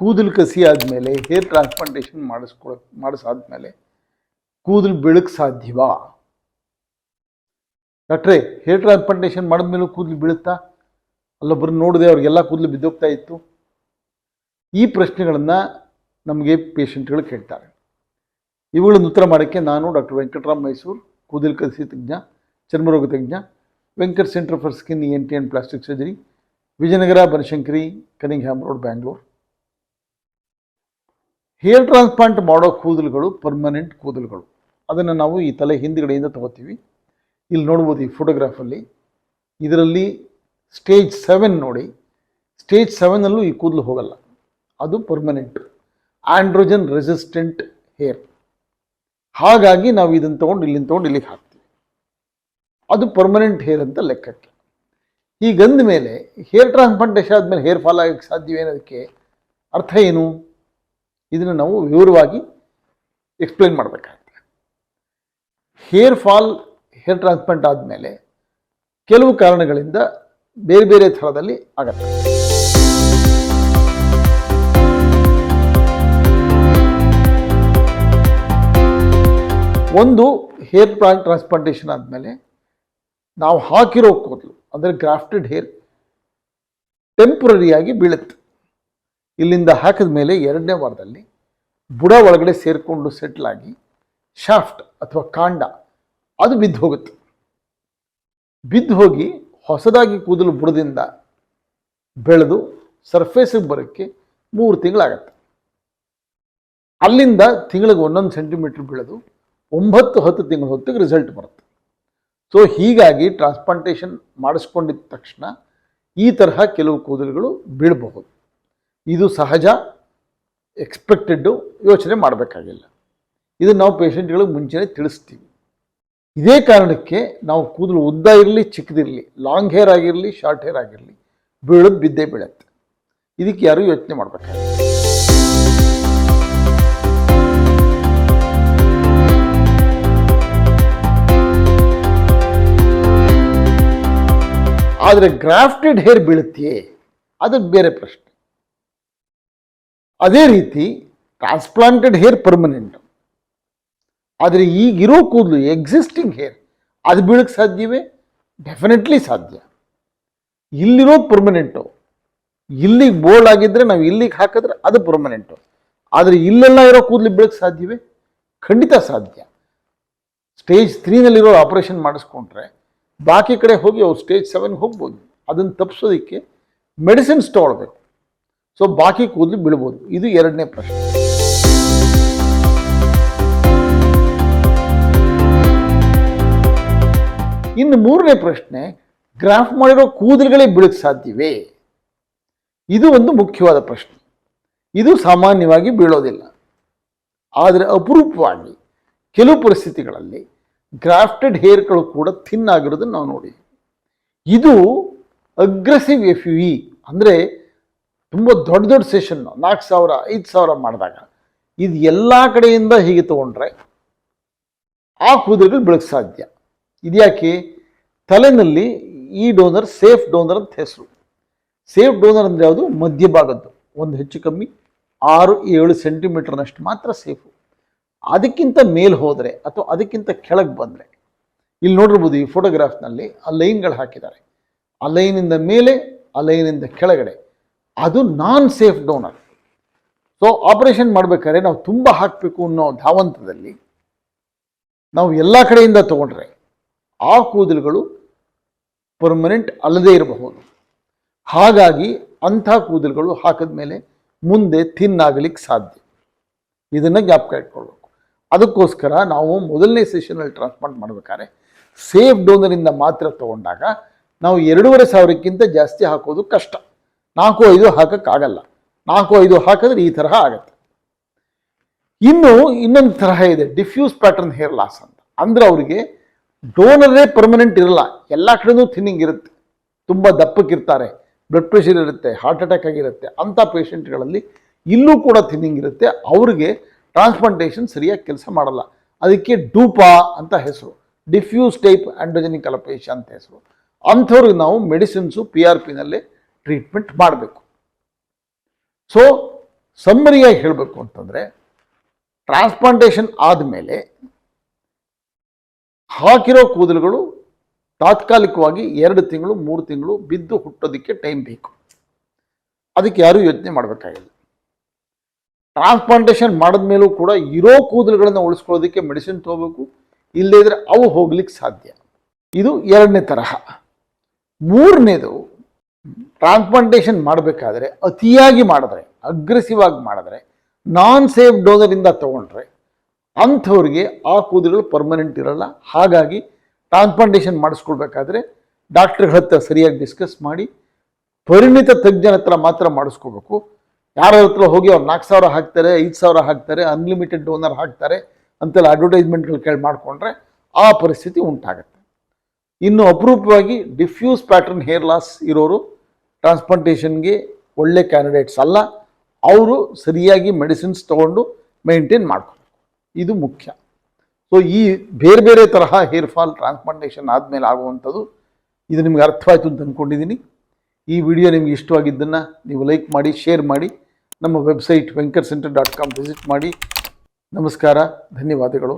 ಕೂದಲು ಕಸಿ ಆದಮೇಲೆ ಹೇರ್ ಟ್ರಾನ್ಸ್ಪ್ಲಾಂಟೇಷನ್ ಮಾಡಿಸ್ಕೊಳ, ಮಾಡಿಸಾದ್ಮೇಲೆ ಕೂದಲು ಬೆಳಕು ಸಾಧ್ಯವಾ? ಡಾಕ್ಟ್ರೇ ಹೇರ್ ಟ್ರಾನ್ಸ್ಪ್ಲಾಂಟೇಷನ್ ಮಾಡಿದ್ಮೇಲೂ ಕೂದಲು ಬೀಳುತ್ತಾ? ಅಲ್ಲೊಬ್ಬರು ನೋಡಿದೆ ಅವ್ರಿಗೆಲ್ಲ ಕೂದಲು ಬಿದ್ದೋಗ್ತಾ ಇತ್ತು. ಈ ಪ್ರಶ್ನೆಗಳನ್ನು ನಮಗೆ ಪೇಷಂಟ್ಗಳು ಕೇಳ್ತಾರೆ. ಇವುಗಳನ್ನು ಉತ್ತರ ಮಾಡೋಕ್ಕೆ ನಾನು ಡಾಕ್ಟರ್ ವೆಂಕಟರಾಮ್ ಮೈಸೂರು, ಕೂದಲು ಕಸಿ ತಜ್ಞ, ಚರ್ಮರೋಗ ತಜ್ಞ, Venkat centre for skin ENT and plastic surgery, Vijayanagar, Banashankari, Cunningham road, Bangalore. Hair transplant ಮಾಡೋ ಕೂದಲುಗಳು ಪರ್ಮನೆಂಟ್ ಕೂದಲುಗಳು. ಅದನ್ನು ನಾವು ಈ ತಲೆ ಹಿಂದ್ಗಡೆಯಿಂದ ತಗೋತೀವಿ. ಇಲ್ಲಿ ನೋಡ್ಬೋದು ಈ ಫೋಟೋಗ್ರಾಫಲ್ಲಿ. ಇದರಲ್ಲಿ ಸ್ಟೇಜ್ ಸೆವೆನ್ ನೋಡಿ. ಸ್ಟೇಜ್ ಸೆವೆನಲ್ಲೂ ಈ ಕೂದಲು ಹೋಗಲ್ಲ. ಅದು ಪರ್ಮನೆಂಟ್ ಆಂಡ್ರೋಜನ್ ರೆಸಿಸ್ಟೆಂಟ್ ಹೇರ್ ಹಾಗಾಗಿ ನಾವು ಇದನ್ನು ತೊಗೊಂಡು ಇಲ್ಲಿಂದ ತೊಗೊಂಡು ಇಲ್ಲಿಗೆ ಹಾಕ್ತೀವಿ. ಅದು ಪರ್ಮನೆಂಟ್ ಹೇರ್ ಅಂತ ಲೆಕ್ಕಕ್ಕೆ. ಹೀಗಂದ ಮೇಲೆ ಹೇರ್ ಟ್ರಾನ್ಸ್ಪ್ಲಾಂಟೇಷನ್ ಆದಮೇಲೆ ಹೇರ್ ಫಾಲ್ ಆಗಕ್ಕೆ ಸಾಧ್ಯವೇ ಅನ್ನೋದಕ್ಕೆ ಅರ್ಥ ಏನು? ಇದನ್ನು ನಾವು ವಿವರವಾಗಿ ಎಕ್ಸ್ಪ್ಲೇನ್ ಮಾಡಬೇಕಾಗುತ್ತೆ. ಹೇರ್ ಫಾಲ್ ಹೇರ್ ಟ್ರಾನ್ಸ್ಪ್ಲಾಂಟ್ ಆದಮೇಲೆ ಕೆಲವು ಕಾರಣಗಳಿಂದ ಬೇರೆ ಬೇರೆ ಥರದಲ್ಲಿ ಆಗತ್ತೆ. ಒಂದು ಹೇರ್ ಪ್ಲಾಂಟ್ ಟ್ರಾನ್ಸ್ಪ್ಲಾಂಟೇಷನ್ ಆದಮೇಲೆ ನಾವು ಹಾಕಿರೋ ಕೂದಲು, ಅಂದರೆ ಗ್ರಾಫ್ಟೆಡ್ ಹೇರ್ ಟೆಂಪ್ರರಿಯಾಗಿ ಬೀಳುತ್ತೆ. ಇಲ್ಲಿಂದ ಹಾಕಿದ ಮೇಲೆ ಎರಡನೇ ವಾರದಲ್ಲಿ ಬುಡ ಒಳಗಡೆ ಸೇರಿಕೊಂಡು ಸೆಟ್ಲ್ ಆಗಿ ಶಾಫ್ಟ್ ಅಥವಾ ಕಾಂಡ ಅದು ಬಿದ್ದು ಹೋಗುತ್ತೆ. ಬಿದ್ದು ಹೋಗಿ ಹೊಸದಾಗಿ ಕೂದಲು ಬುಡದಿಂದ ಬೆಳೆದು ಸರ್ಫೇಸಿಗೆ ಬರೋಕ್ಕೆ ಮೂರು ತಿಂಗಳಾಗತ್ತೆ. ಅಲ್ಲಿಂದ ತಿಂಗಳಿಗೆ ಒಂದೊಂದು ಸೆಂಟಿಮೀಟ್ರ್ ಬೆಳೆದು ಒಂಬತ್ತು ಹತ್ತು ತಿಂಗಳ ಹೊತ್ತಿಗೆ ರಿಸಲ್ಟ್ ಬರುತ್ತೆ. ಸೊ ಹೀಗಾಗಿ ಟ್ರಾನ್ಸ್ಪ್ಲಾಂಟೇಷನ್ ಮಾಡಿಸ್ಕೊಂಡಿದ್ದ ತಕ್ಷಣ ಈ ತರಹ ಕೆಲವು ಕೂದಲುಗಳು ಬೀಳಬಹುದು. ಇದು ಸಹಜ ಎಕ್ಸ್ಪೆಕ್ಟೆಡ್ಡು ಯೋಚನೆ ಮಾಡಬೇಕಾಗಿಲ್ಲ. ಇದು ನಾವು ಪೇಷಂಟ್ಗಳಿಗೆ ಮುಂಚೆನೇ ತಿಳಿಸ್ತೀವಿ. ಇದೇ ಕಾರಣಕ್ಕೆ ನಾವು ಕೂದಲು ಉದ್ದ ಇರಲಿ, ಚಿಕ್ಕದಿರಲಿ ಲಾಂಗ್ ಹೇರ್ ಆಗಿರಲಿ ಶಾರ್ಟ್ ಹೇರ್ ಆಗಿರಲಿ, ಬೀಳೋದು ಬಿದ್ದೇ ಬೀಳತ್ತೆ. ಇದಕ್ಕೆ ಯಾರೂ ಯೋಚನೆ ಮಾಡಬೇಕಾಗಿಲ್ಲ. ಆದರೆ ಗ್ರಾಫ್ಟೆಡ್ ಹೇರ್ ಬೀಳುತ್ತೆಯೇ? ಅದು ಬೇರೆ ಪ್ರಶ್ನೆ. ಅದೇ ರೀತಿ ಟ್ರಾನ್ಸ್ಪ್ಲಾಂಟೆಡ್ ಹೇರ್ ಪರ್ಮನೆಂಟ್ ಆದರೆ ಈಗಿರೋ ಕೂದಲು ಎಕ್ಸಿಸ್ಟಿಂಗ್ ಹೇರ್ ಅದು ಬೀಳಕ್ಕೆ ಸಾಧ್ಯವೇ? ಡೆಫಿನೆಟ್ಲಿ ಸಾಧ್ಯ. ಇಲ್ಲಿರೋದು ಪರ್ಮನೆಂಟು ಇಲ್ಲಿಗೆ ಬೋಲ್ಡ್ ಆಗಿದ್ದರೆ ನಾವು ಇಲ್ಲಿಗೆ ಹಾಕಿದ್ರೆ ಅದು ಪರ್ಮನೆಂಟು ಆದರೆ ಇಲ್ಲೆಲ್ಲ ಇರೋ ಕೂದಲು ಬೀಳಕ್ಕೆ ಸಾಧ್ಯವೇ? ಖಂಡಿತ ಸಾಧ್ಯ. ಸ್ಟೇಜ್ ತ್ರೀನಲ್ಲಿರೋ ಆಪರೇಷನ್ ಮಾಡಿಸ್ಕೊಂಡ್ರೆ ಬಾಕಿ ಕಡೆ ಹೋಗಿ ಅವ್ರು ಸ್ಟೇಜ್ ಸೆವೆನ್ಗೆ ಹೋಗ್ಬೋದು. ಅದನ್ನು ತಪ್ಪಿಸೋದಕ್ಕೆ ಮೆಡಿಸಿನ್ಸ್ ತೊಗೊಳ್ಬೇಕು. ಸೊ ಬಾಕಿ ಕೂದಲು ಬೀಳ್ಬೋದು. ಇದು ಎರಡನೇ ಪ್ರಶ್ನೆ. ಇನ್ನು ಮೂರನೇ ಪ್ರಶ್ನೆ, ಗ್ರಾಫ್ ಮಾಡಿರೋ ಕೂದಲುಗಳೇ ಬೀಳಕ್ಕೆ ಸಾಧ್ಯವೇ? ಇದು ಒಂದು ಮುಖ್ಯವಾದ ಪ್ರಶ್ನೆ. ಇದು ಸಾಮಾನ್ಯವಾಗಿ ಬೀಳೋದಿಲ್ಲ. ಆದರೆ ಅಪರೂಪವಾಗಿ ಕೆಲವು ಪರಿಸ್ಥಿತಿಗಳಲ್ಲಿ ಗ್ರಾಫ್ಟೆಡ್ ಹೇರ್ಗಳು ಕೂಡ ಥಿನ್ ಆಗಿರೋದನ್ನು ನಾವು ನೋಡಿ. ಇದು ಅಗ್ರೆಸಿವ್ ಎಫ್ ಯು ಅಂದರೆ ತುಂಬ ದೊಡ್ಡ ದೊಡ್ಡ ಸೆಷನ್ ನಾಲ್ಕು ಸಾವಿರ, ಐದು ಸಾವಿರ ಮಾಡಿದಾಗ ಇದು ಎಲ್ಲ ಕಡೆಯಿಂದ ಹೀಗೆ ತಗೊಂಡ್ರೆ ಆ ಕೂದಲುಗಳು ಬೆಳಕು ಸಾಧ್ಯ. ಇದ್ಯಾಕೆ ತಲೆನಲ್ಲಿ ಈ ಡೋನರ್ ಸೇಫ್ ಡೋನರ್ ಅಂತ ಹೆಸರು. ಸೇಫ್ ಡೋನರ್ ಅಂದರೆ ಯಾವುದು? ಮಧ್ಯಭಾಗದ್ದು ಒಂದು ಹೆಚ್ಚು ಕಮ್ಮಿ ಆರು, ಏಳು ಸೆಂಟಿಮೀಟರ್ನಷ್ಟು ಮಾತ್ರ ಸೇಫು ಅದಕ್ಕಿಂತ ಮೇಲೆ ಹೋದರೆ ಅಥವಾ ಅದಕ್ಕಿಂತ ಕೆಳಗೆ ಬಂದರೆ, ಇಲ್ಲಿ ನೋಡಿರ್ಬೋದು ಈ ಫೋಟೋಗ್ರಾಫ್ನಲ್ಲಿ ಆ ಲೈನ್ಗಳು ಹಾಕಿದ್ದಾರೆ. ಆ ಲೈನಿಂದ ಮೇಲೆ, ಆ ಲೈನಿಂದ ಕೆಳಗಡೆ. ಅದು non safe donor so operation ಮಾಡಬೇಕಾದ್ರೆ ನಾವು ತುಂಬ ಹಾಕಬೇಕು ಅನ್ನೋ ಧಾವಂತದಲ್ಲಿ ನಾವು ಎಲ್ಲ ಕಡೆಯಿಂದ ತಗೊಂಡ್ರೆ ಆ ಕೂದಲುಗಳು ಪರ್ಮನೆಂಟ್ ಅಲ್ಲದೇ ಇರಬಹುದು. ಹಾಗಾಗಿ ಅಂಥ ಕೂದಲುಗಳು ಹಾಕಿದ ಮೇಲೆ ಮುಂದೆ ತಿನ್ನಾಗಲಿಕ್ಕೆ ಸಾಧ್ಯ. ಇದನ್ನು ಜ್ಞಾಪಕ ಇಟ್ಕೊಳ್ಬೇಕು. ಅದಕ್ಕೋಸ್ಕರ ನಾವು ಮೊದಲನೇ ಸೆಷನಲ್ಲಿ ಟ್ರಾನ್ಸ್ಪ್ಲಾಂಟ್ ಮಾಡಬೇಕಾದ್ರೆ ಸೇಫ್ ಡೋನರಿಂದ ಮಾತ್ರ ತಗೊಂಡಾಗ ನಾವು ಎರಡೂವರೆ ಸಾವಿರಕ್ಕಿಂತ ಜಾಸ್ತಿ ಹಾಕೋದು ಕಷ್ಟ. ನಾಲ್ಕು ಐದು ಹಾಕೋಕ್ಕಾಗಲ್ಲ. ನಾಲ್ಕು ಐದು ಹಾಕಿದ್ರೆ ಈ ತರಹ ಆಗುತ್ತೆ. ಇನ್ನು ಇನ್ನೊಂದು ತರಹ ಇದೆ ಡಿಫ್ಯೂಸ್ ಪ್ಯಾಟರ್ನ್ ಹೇರ್ ಲಾಸ್ ಅಂತ. ಅಂದ್ರೆ ಅವರಿಗೆ ಡೋನರೇ ಪರ್ಮನೆಂಟ್ ಇರಲ್ಲ. ಎಲ್ಲ ಕಡೆನೂ ಥಿನ್ನಿಂಗ್ ಇರುತ್ತೆ. ತುಂಬ ದಪ್ಪಕ್ಕಿರ್ತಾರೆ ಬ್ಲಡ್ ಪ್ರೆಷರ್ ಇರುತ್ತೆ ಹಾರ್ಟ್ ಅಟ್ಯಾಕ್ ಆಗಿರುತ್ತೆ, ಅಂಥ ಪೇಷಂಟ್ಗಳಲ್ಲಿ ಇಲ್ಲೂ ಕೂಡ ಥಿನ್ನಿಂಗ್ ಇರುತ್ತೆ. ಅವ್ರಿಗೆ ಟ್ರಾನ್ಸ್ಪ್ಲಾಂಟೇಷನ್ ಸರಿಯಾಗಿ ಕೆಲಸ ಮಾಡಲ್ಲ. ಅದಕ್ಕೆ ಡೂಪಾ ಅಂತ ಹೆಸರು ಡಿಫ್ಯೂಸ್ ಟೈಪ್ ಆಂಡ್ರೋಜೆನಿಕ್ ಅಲಪೇಶ ಅಂತ ಹೆಸರು. ಅಂಥವ್ರಿಗೆ ನಾವು ಮೆಡಿಸಿನ್ಸು ಪಿ ಆರ್ ಪಿನಲ್ಲೇ ಟ್ರೀಟ್ಮೆಂಟ್ ಮಾಡಬೇಕು. ಸೊ ಸಮ್ಮರಿಯಾಗಿ ಹೇಳಬೇಕು ಅಂತಂದರೆ ಟ್ರಾನ್ಸ್ಪ್ಲಾಂಟೇಷನ್ ಆದಮೇಲೆ ಹಾಕಿರೋ ಕೂದಲುಗಳು ತಾತ್ಕಾಲಿಕವಾಗಿ ಎರಡು ತಿಂಗಳು, ಮೂರು ತಿಂಗಳು ಬಿದ್ದು ಹುಟ್ಟೋದಕ್ಕೆ ಟೈಮ್ ಬೇಕು. ಅದಕ್ಕೆ ಯಾರೂ ಯೋಚನೆ ಮಾಡಬೇಕಾಗಿಲ್ಲ. ಟ್ರಾನ್ಸ್ಪ್ಲಾಂಟೇಷನ್ ಮಾಡಿದ್ಮೇಲೂ ಕೂಡ ಇರೋ ಕೂದಲುಗಳನ್ನು ಉಳಿಸ್ಕೊಳ್ಳೋದಕ್ಕೆ ಮೆಡಿಸಿನ್ ತಗೋಬೇಕು ಇಲ್ಲದೇ ಇದ್ರೆ ಅವು ಹೋಗ್ಲಿಕ್ಕೆ ಸಾಧ್ಯ. ಇದು ಎರಡನೇ ತರಹ. ಮೂರನೇದು ಟ್ರಾನ್ಸ್ಪ್ಲಾಂಟೇಷನ್ ಮಾಡಬೇಕಾದ್ರೆ, ಅತಿಯಾಗಿ ಮಾಡಿದ್ರೆ ಅಗ್ರೆಸಿವ್ ಆಗಿ ಮಾಡಿದ್ರೆ, ನಾನ್ ಸೇಫ್ ಡೋಸರಿಂದ ತಗೊಂಡ್ರೆ, ಅಂಥವ್ರಿಗೆ ಆ ಕೂದಲುಗಳು ಪರ್ಮನೆಂಟ್ ಇರಲ್ಲ. ಹಾಗಾಗಿ ಟ್ರಾನ್ಸ್ಪ್ಲಾಂಟೇಷನ್ ಮಾಡಿಸ್ಕೊಳ್ಬೇಕಾದ್ರೆ ಡಾಕ್ಟ್ರ್ಗಳ ಹತ್ರ ಸರಿಯಾಗಿ ಡಿಸ್ಕಸ್ ಮಾಡಿ, ಪರಿಣಿತ ತಜ್ಞರ ಹತ್ರ ಮಾತ್ರ ಮಾಡಿಸ್ಕೋಬೇಕು. ಯಾರ ಹತ್ರ ಹೋಗಿ ಅವ್ರು ನಾಲ್ಕು ಸಾವಿರ ಹಾಕ್ತಾರೆ, ಐದು ಸಾವಿರ ಹಾಕ್ತಾರೆ ಅನ್ಲಿಮಿಟೆಡ್ ಡೋನರ್ ಹಾಕ್ತಾರೆ ಅಂತೆಲ್ಲ ಅಡ್ವರ್ಟೈಸ್ಮೆಂಟ್ಗಳು ಕೇಳಿ ಮಾಡಿಕೊಂಡ್ರೆ ಆ ಪರಿಸ್ಥಿತಿ ಉಂಟಾಗುತ್ತೆ. ಇನ್ನು ಅಪರೂಪವಾಗಿ ಡಿಫ್ಯೂಸ್ ಪ್ಯಾಟರ್ನ್ ಹೇರ್ ಲಾಸ್ ಇರೋರು ಟ್ರಾನ್ಸ್ಪ್ಲಾಂಟೇಷನ್ಗೆ ಒಳ್ಳೆ ಕ್ಯಾಂಡಿಡೇಟ್ಸ್ ಅಲ್ಲ. ಅವರು ಸರಿಯಾಗಿ ಮೆಡಿಸಿನ್ಸ್ ತೊಗೊಂಡು ಮೇಂಟೈನ್ ಮಾಡ್ಕೋಬೇಕು. ಇದು ಮುಖ್ಯ. ಸೊ ಈ ಬೇರೆ ಬೇರೆ ತರಹ ಹೇರ್ ಫಾಲ್ ಟ್ರಾನ್ಸ್ಪ್ಲಾಂಟೇಷನ್ ಆದಮೇಲೆ ಆಗುವಂಥದ್ದು ಇದು ನಿಮ್ಗೆ ಅರ್ಥವಾಯಿತು ಅಂತ ಅಂದ್ಕೊಂಡಿದ್ದೀನಿ ಈ ವಿಡಿಯೋ ನಿಮ್ಗೆ ಇಷ್ಟವಾಗಿದ್ದನ್ನು ನೀವು ಲೈಕ್ ಮಾಡಿ ಶೇರ್ ಮಾಡಿ, ನಮ್ಮ website Venkat centre dot com visit ಮಾಡಿ. ನಮಸ್ಕಾರ, ಧನ್ಯವಾದಗಳು.